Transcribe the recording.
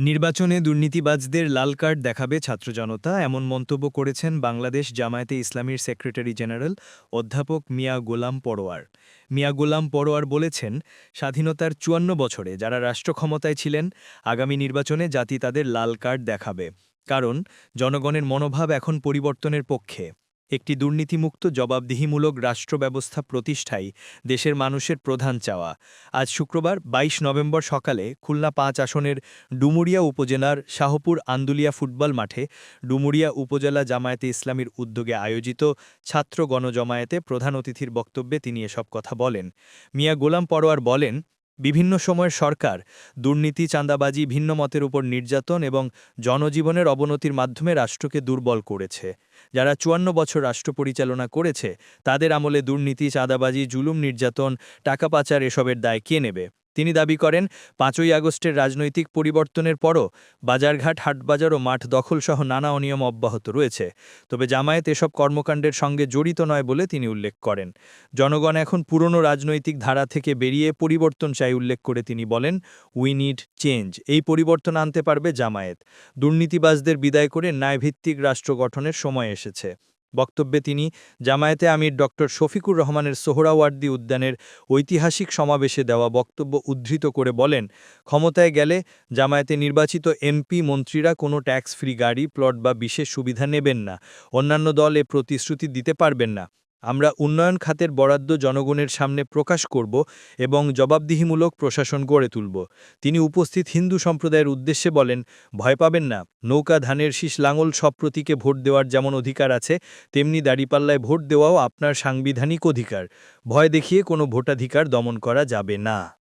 নির্বাচনে দুর্নীতিবাজদের লাল কার্ড দেখাবে ছাত্র জনতা, এমন মন্তব্য করেছেন বাংলাদেশ জামায়াতে ইসলামীর সেক্রেটারি জেনারেল অধ্যাপক মিয়া গোলাম পরোয়ার। মিয়া গোলাম পরোয়ার বলেছেন, স্বাধীনতার চুয়ান্ন বছরে যারা রাষ্ট্র ক্ষমতায় ছিলেন, আগামী নির্বাচনে জাতি তাদের লাল কার্ড দেখাবে। কারণ, জনগণের মনোভাব এখন পরিবর্তনের পক্ষে। একটি দুর্নীতিমুক্ত, জবাবদিহিমূলক রাষ্ট্র ব্যবস্থা প্রতিষ্ঠাই দেশের মানুষের প্রধান চাওয়া। আজ শুক্রবার ২২ নভেম্বর সকালে খুলনা পাঁচ আসনের ডুমুরিয়া উপজেলার শাহপুর আন্দুলিয়া ফুটবল মাঠে ডুমুরিয়া উপজেলা জামায়াতে ইসলামীর উদ্যোগে আয়োজিত ছাত্র গণজমায়েতে প্রধান অতিথির বক্তব্যে তিনি এসব কথা বলেন। মিয়া গোলাম পরোয়ার বলেন বিভিন্ন সময়ের সরকার, দুর্নীতি, চাঁদাবাজি, ভিন্ন মতের উপর নির্যাতন এবং জনজীবনের অবনতির মাধ্যমে রাষ্ট্রকে দুর্বল করেছে। যারা চুয়ান্ন বছর রাষ্ট্র পরিচালনা করেছে, তাদের আমলে দুর্নীতি, চাঁদাবাজি, জুলুম, নির্যাতন, টাকা পাচার এসবের দায় কে নেবে? তিনি দাবি করেন, পাঁচই আগস্টের রাজনৈতিক পরিবর্তনের পরও বাজারঘাট, হাটবাজার ও মাঠ দখলসহ নানা অনিয়ম অব্যাহত রয়েছে। তবে জামায়াত এসব কর্মকাণ্ডের সঙ্গে জড়িত নয় বলে তিনি উল্লেখ করেন। জনগণ এখন পুরনো রাজনৈতিক ধারা থেকে বেরিয়ে পরিবর্তন চাই উল্লেখ করে তিনি বলেন উই নিড চেঞ্জ এই পরিবর্তন আনতে পারবে জামায়াত। দুর্নীতিবাজদের বিদায় করে ন্যায়ভিত্তিক রাষ্ট্র গঠনের সময় এসেছে। বক্তব্যে তিনি, জামায়াতে আমির ডক্টর শফিকুর রহমানের সোহরাওয়ার্দি উদ্যানের ঐতিহাসিক সমাবেশে দেওয়া বক্তব্য উদ্ধৃত করে বলেন, ক্ষমতায় গেলে জামায়াতে নির্বাচিত এমপি মন্ত্রীরা কোনো ট্যাক্স ফ্রি গাড়ি, প্লট বা বিশেষ সুবিধা নেবেন না। অন্যান্য দল এ প্রতিশ্রুতি দিতে পারবেন না। আমরা উন্নয়ন খাতের বরাদ্দ জনগণের সামনে প্রকাশ করব এবং জবাবদিহিমূলক প্রশাসন গড়ে তুলব। তিনি উপস্থিত হিন্দু সম্প্রদায়ের উদ্দেশ্যে বলেন, ভয় পাবেন না। নৌকা, ধানের শীষ, লাঙল সব প্রতীকে ভোট দেওয়ার যেমন অধিকার আছে, তেমনি দাড়িপাল্লায় ভোট দেওয়াও আপনার সাংবিধানিক অধিকার। ভয় দেখিয়ে কোনো ভোটাধিকার দমন করা যাবে না।